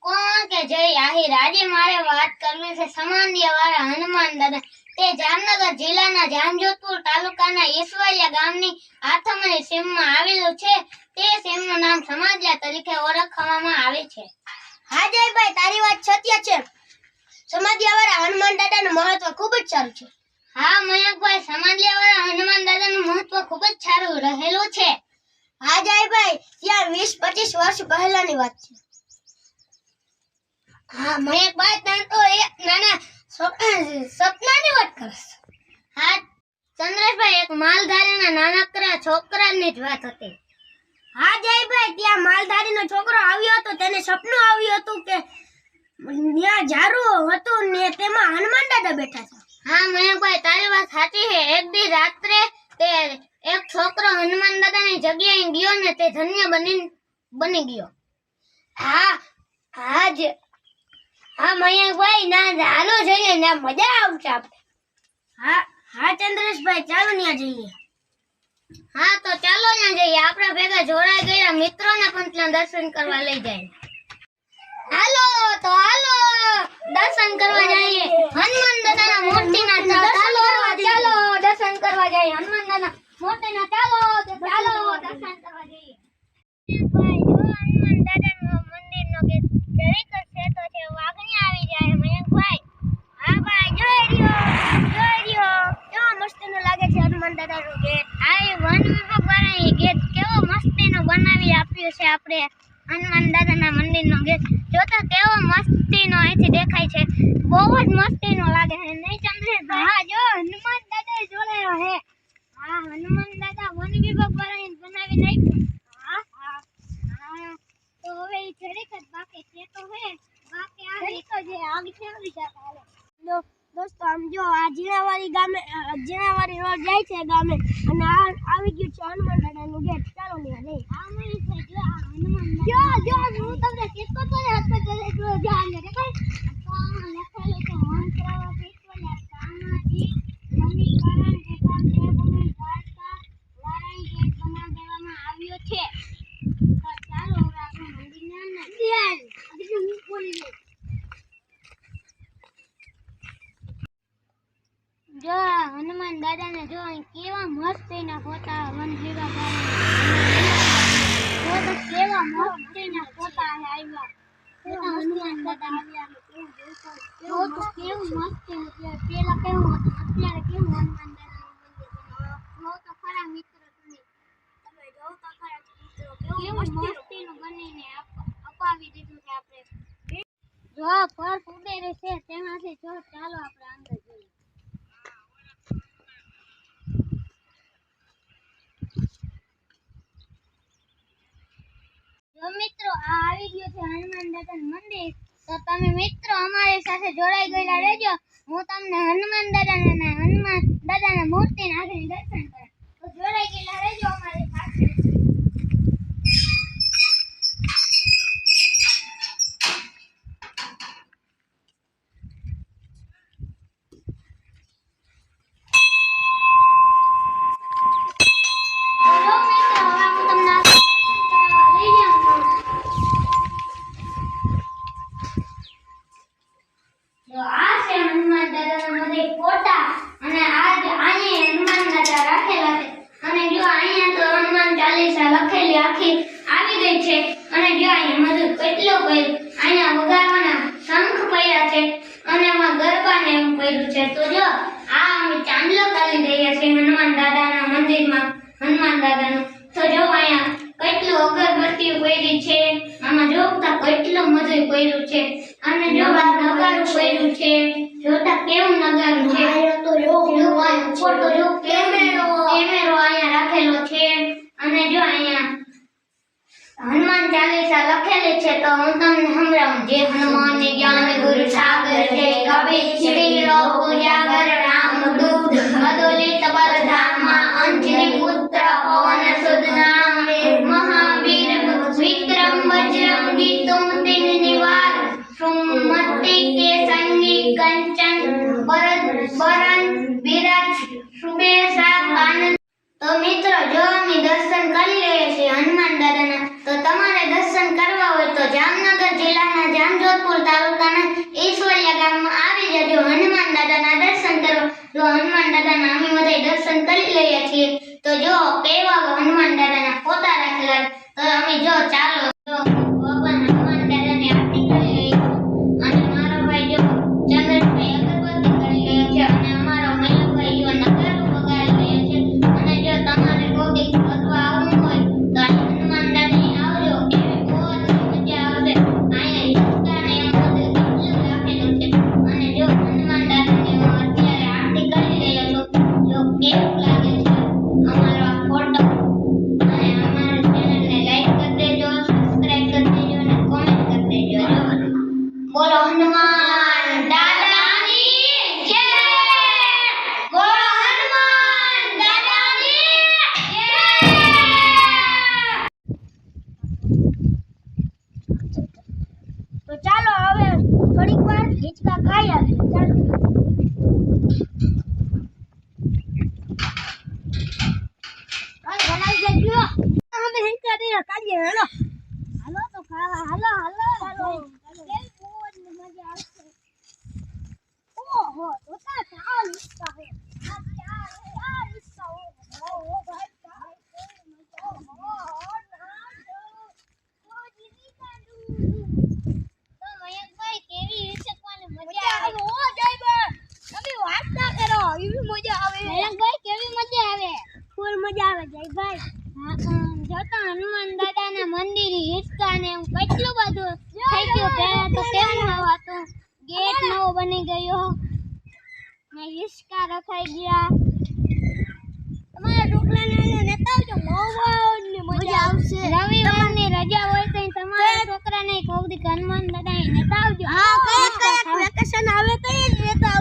કોણ કે જય આહિર આજે મારે વાત કરવી છે? સમાન્ય વાળા હનુમાન દાદા. તે જામનગર જિલ્લાના જામજોધપુર તાલુકાના ઈસવાલિયા ગામની આથમણી સીમમાં આવેલું છે. તે સીમનું નામ સમાજિયા તરીકે ઓળખવામાં આવે છે. હા જયભાઈ તારી વાત સત્ય છે. સમાધિયાવાળા હનુમાન દાદાનું મહત્વ ખૂબ જ સારું છે. હા મયંકભાઈ સમાજિયા વાળા હનુમાન દાદાનું મહત્વ ખૂબ જ સારું રહેલું છે. હા જયભાઈ ત્યાં વીસ પચીસ વર્ષ પહેલાની વાત છે. હા મયંકભાઈ તને તો એક નાના સપનાની વાત કરસ હા, ચંદ્રેશભાઈ, એક માલધારીના નાનકડા છોકરાની જ વાત હતી. હા, જયભાઈ, ત્યાં માલધારીનો છોકરો આવ્યો હતો, તેને સપનું આવ્યું હતું કે ત્યાં ઝારું હતું ને તેમાં હનુમાન દાદા બેઠા છે. હા મયંકભાઈ તારી વાત સાચી છે. એક દી રાત્રે તે એક છોકરો હનુમાન દાદાની જગ્યાએ ગયો ને તે ધન્ય બની બની ગયો. હા હા જ હા મયંકભાઈ ના હાલો જઈએ ને મજા આવશે આપણે. હા હા ચંદ્રેશભાઈ ચાલો ત્યાં જઈએ. હા તો ચાલો ત્યાં જઈએ. આપણે ભેગા જોડાઈ ગયા મિત્રોને પણ ત્યાં દર્શન કરવા લઈ જાય. હાલો તો હાલો દર્શન કરવા જઈએ. હનુમાન દાદાના મૂર્તિના ચાલો ચાલો દર્શન કરવા જઈએ. હનુમાન દાદા મૂર્તિના ચાલો ચાલો દર્શન કરવા જઈએ. ભાઈ જો હનુમાન દાદાનો મંદિરનો ગેટ જરીક જ સેતો છે વાઘણી આવી જાય મયંકભાઈ હા ભાઈ જોઈ રહ્યો જોઈ રહ્યો કેવો મસ્તીનો લાગે છે ગેટ આ વન વિભાગ ગેટ કેવો મસ્તીનો બનાવી આપ્યો છે આપણે હનુમાન દાદાના મંદિરનો ગેટ. જોતા કેવો મસ્તીનો અહીંથી દેખાય છે. બહુ જ મસ્તીનો લાગે છે. નહીં ચંદ્રેશભાઈ હા જો હનુમાન દાદા જોડાયો હે હા હનુમાન દાદા વન વિભાગ વાળાએ બનાવી નાખ્યું. હા હા તો હવે એ જરીક જ બાકી છે તો હે. બાકી આ જરીક જે આગ આવી જતા દોસ્તો આમ જો આ જીણાવાડી ગામે અ, રોડ જાય છે ગામે. અને આ આવી ગયું છે હનુમાન દાદાનું ગેટ. ચાલો ને છે જો જો જો હું તમને કહેતો તો હાથ પર જઈ જો જો આને દેખાય તો આમાં લખેલું છે મંત્ર વિશ્વના તાનાજી મનીકરણ એકાંત દેવને દ્વારકા વારાઈ ગેટ બનાવી દેવામાં આવ્યો છે તો ચાલો હવે આપણે મંદિરને અંદર ધ્યાન હજી હું બોલી લઉં જો આ હનુમાન જો કેવા મસ્ત એના ફોટા વન વિભાગ જો તો કેવા મસ્ત એના ફોટા આવ્યા. ફોટા હનુમાન દાદા આવ્યા. જો તો કેવું મસ્ત પેલા કેવું હતું અત્યારે કેવું હનુમાન દાદા જો તો ખરા મિત્ર તમે. તમે જોવો તો ખરા મિત્રો. કેવું મસ્તીનું બનીને અપાવી દીધું છે આપણે. જો છે તેમાંથી જો ચાલો આપણે અંદર જો મિત્રો, આ આવી ગયું છે હનુમાન દાદાનું મંદિર. તો તમે મિત્રો અમારી સાથે જોડાઈ ગયેલા રહેજો. હું તમને હનુમાન દાદાના હનુમાન દાદાના મૂર્તિના આગળ દર્શન કરાવ. તો જોડાઈ ગયેલા રહેજો અમારી સાથે જો મિત્રો હવે હું તમને આગળ દર્શન કરાવવા લઈ જાઉં છું. જો આ છે હનુમાન દાદાના મંદિર ફોટા અને આ જ અહીંયા હનુમાન દાદા રાખેલા છે અને જો અહીંયા તો હનુમાન ચાલીસા લખેલી આખી આવી ગઈ છે અને જો અહીંયા મધુર કેટલો કર્યું વરણ વિરાજ શુભેશા આનંદ. તો મિત્રો, જો અમે દર્શન કરી લઈએ છીએ હનુમાન દાદાના, તો તમારે દર્શન કરવા હોય તો જામનગર જિલ્લાના જામજોધપુર તાલુકાના ઈશ્વરિયા ગામમાં આવી જજો હનુમાન દાદાના દર્શન કરો જો હનુમાન દાદાના અમે બધા દર્શન કરી લઈએ છીએ, તો જો કેવા હનુમાન દાદાના ફોટા રાખેલા તો અમે જો ચાર થોડીક વાર હિંચકા ખાઈ આવ્યો ચાલો. કાલ ભરાઈ જાય કાલે હેલો. હતા હનુમાન દાદાના મંદિર હિસ્કા ને કેટલું બધું થઈ ગયું. પહેલા તો કેવું હતું. ગેટ નવો બની ગયો. ને હિસ્કા રખાઈ ગયા. તમારા છોકરાને નતા આવજો મજા આવશે. રવિવારની રજા હોય તો તમારા છોકરાને કોક દી હનુમાન દાદા નતા આવજો હા વેકેશન આવે તો એ નતા